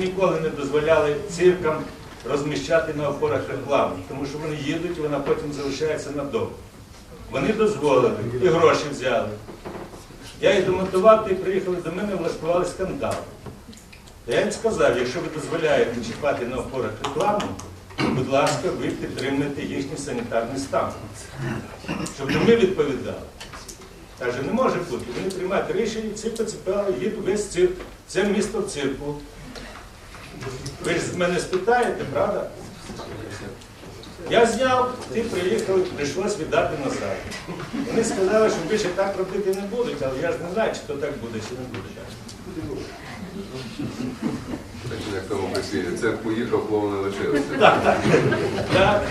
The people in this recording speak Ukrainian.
ніколи не дозволяли циркам розміщати на опорах рекламу, тому що вони їдуть і вона потім залишається надовго. Вони дозволили і гроші взяли. Я їх демонтував, ти приїхали до мене, влаштували скандал. Я їм сказав, якщо ви дозволяєте чіпати на опорах рекламу, будь ласка, ви підтримуєте їхній санітарний стан. Щоб ми відповідали. Каже, не може бути. Вони приймають рішення, ці поціпали, їдуть весь цирк. Це місто в цирку. Ви ж з мене спитаєте, правда? Я зняв, ті приїхали, прийшлось віддати назад. Вони сказали, що більше так робити не будуть, але я ж не знаю, чи то так буде, чи не буде. Так як тому прислів'ї, цирк поїхав, лишилися. Так, так. Так.